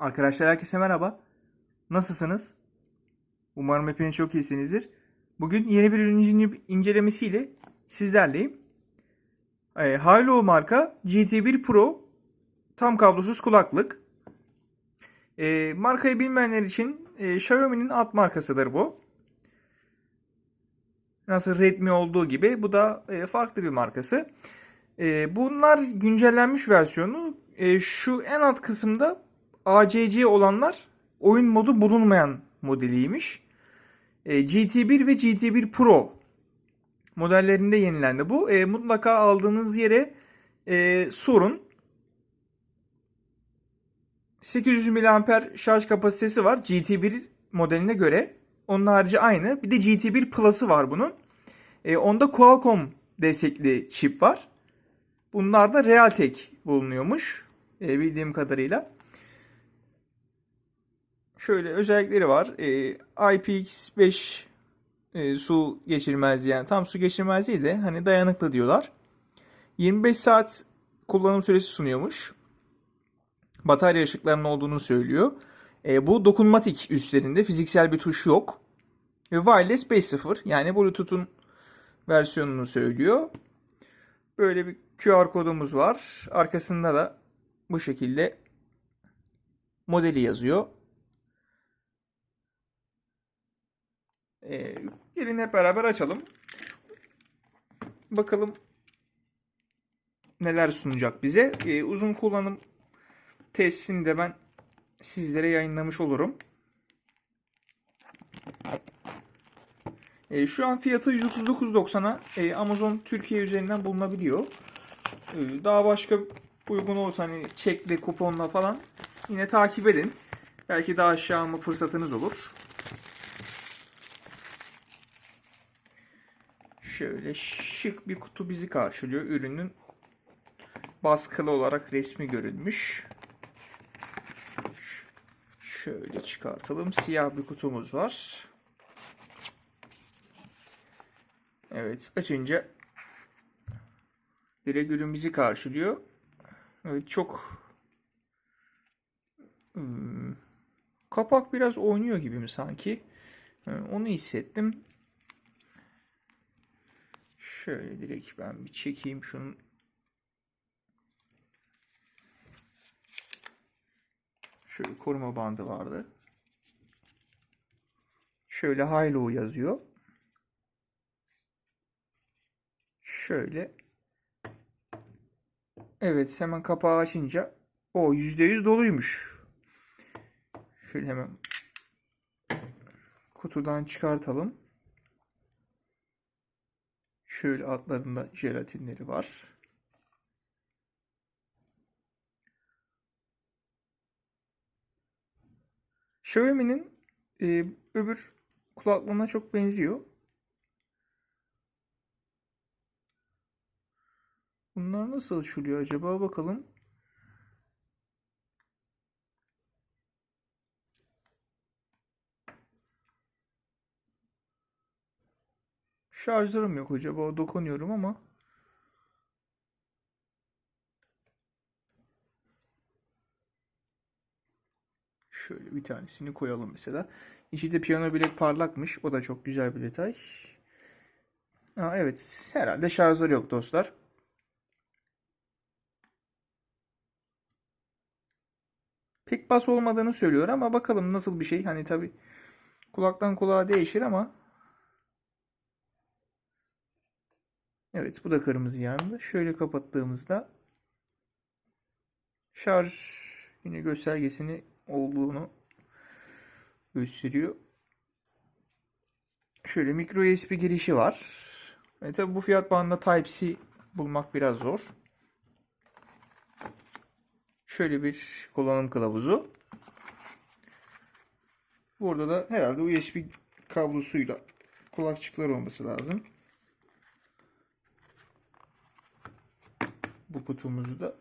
Arkadaşlar herkese merhaba. Nasılsınız? Umarım hepiniz çok iyisinizdir. Bugün yeni bir ürün ince- incelemesiyle sizlerleyim. E, Hilo marka GT1 Pro tam kablosuz kulaklık. E, markayı bilmeyenler için e, Xiaomi'nin alt markasıdır bu. Nasıl Redmi olduğu gibi bu da e, farklı bir markası. E, bunlar güncellenmiş versiyonu. E, şu en alt kısımda ACC olanlar oyun modu bulunmayan modeliymiş. E, GT1 ve GT1 Pro modellerinde yenilendi bu. E, mutlaka aldığınız yere e, sorun. 800 mAh şarj kapasitesi var GT1 modeline göre. Onun harici aynı. Bir de GT1 Plus'ı var bunun. E, onda Qualcomm destekli çip var. Bunlar da Realtek bulunuyormuş. E, bildiğim kadarıyla. Şöyle özellikleri var. E, IPX5 e, su geçirmezliği yani tam su geçirmezliği de hani dayanıklı diyorlar. 25 saat kullanım süresi sunuyormuş. Batarya ışıklarının olduğunu söylüyor. E, bu dokunmatik üstlerinde fiziksel bir tuş yok. Ve wireless 5.0 yani Bluetooth'un versiyonunu söylüyor. Böyle bir QR kodumuz var. Arkasında da bu şekilde modeli yazıyor. Ee, gelin hep beraber açalım. Bakalım neler sunacak bize. Ee, uzun kullanım testini de ben sizlere yayınlamış olurum. Ee, şu an fiyatı 139.90'a e, Amazon Türkiye üzerinden bulunabiliyor. Ee, daha başka uygun olsa hani çekle, kuponla falan yine takip edin. Belki daha aşağı alma fırsatınız olur. Şöyle şık bir kutu bizi karşılıyor. Ürünün baskılı olarak resmi görülmüş. Şöyle çıkartalım. Siyah bir kutumuz var. Evet açınca direkt ürün bizi karşılıyor. Evet çok Hmm, kapak biraz oynuyor gibi mi sanki? Ee, Onu hissettim. Şöyle direkt ben bir çekeyim şunu. Şöyle koruma bandı vardı. Şöyle Hilo yazıyor. Şöyle. Evet hemen kapağı açınca o %100 doluymuş. Şöyle hemen kutudan çıkartalım. Şöyle altlarında jelatinleri var. Xiaomi'nin e, öbür kulaklığına çok benziyor. Bunlar nasıl açılıyor acaba bakalım. Şarjlarım yok acaba dokunuyorum ama. Şöyle bir tanesini koyalım mesela. İçi de piyano bilek parlakmış. O da çok güzel bir detay. Aa, evet herhalde şarjları yok dostlar. Pek bas olmadığını söylüyor ama bakalım nasıl bir şey. Hani tabi kulaktan kulağa değişir ama Evet bu da kırmızı yandı. Şöyle kapattığımızda şarj yine göstergesini olduğunu gösteriyor. Şöyle micro USB girişi var. E tabi bu fiyat bandında Type-C bulmak biraz zor. Şöyle bir kullanım kılavuzu. Burada da herhalde USB kablosuyla kulakçıklar olması lazım. Bu kutumuzu da.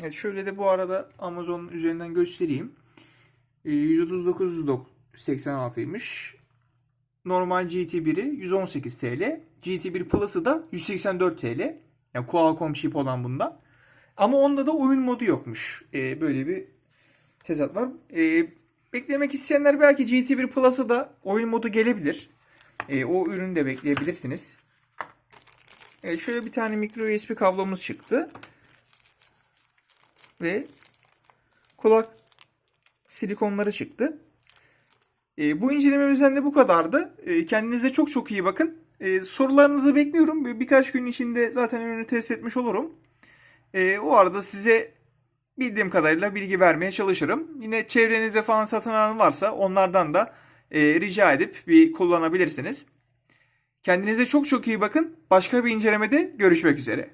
Evet şöyle de bu arada Amazon üzerinden göstereyim. Ee, 139.86'ymış. Normal GT1'i 118 TL. GT1 Plus'ı da 184 TL. Yani Qualcomm chip olan bunda. Ama onda da oyun modu yokmuş. Ee, böyle bir tezat var. E, beklemek isteyenler belki GT1 Plus'a da oyun modu gelebilir. E, o ürünü de bekleyebilirsiniz. Evet, şöyle bir tane micro USB kablomuz çıktı. Ve kulak silikonları çıktı. E, bu incelememizden de bu kadardı. E, kendinize çok çok iyi bakın. E, sorularınızı bekliyorum. Bir- Birkaç gün içinde zaten ürünü test etmiş olurum. E, o arada size bildiğim kadarıyla bilgi vermeye çalışırım. Yine çevrenizde falan satın alan varsa onlardan da e, rica edip bir kullanabilirsiniz. Kendinize çok çok iyi bakın. Başka bir incelemede görüşmek üzere.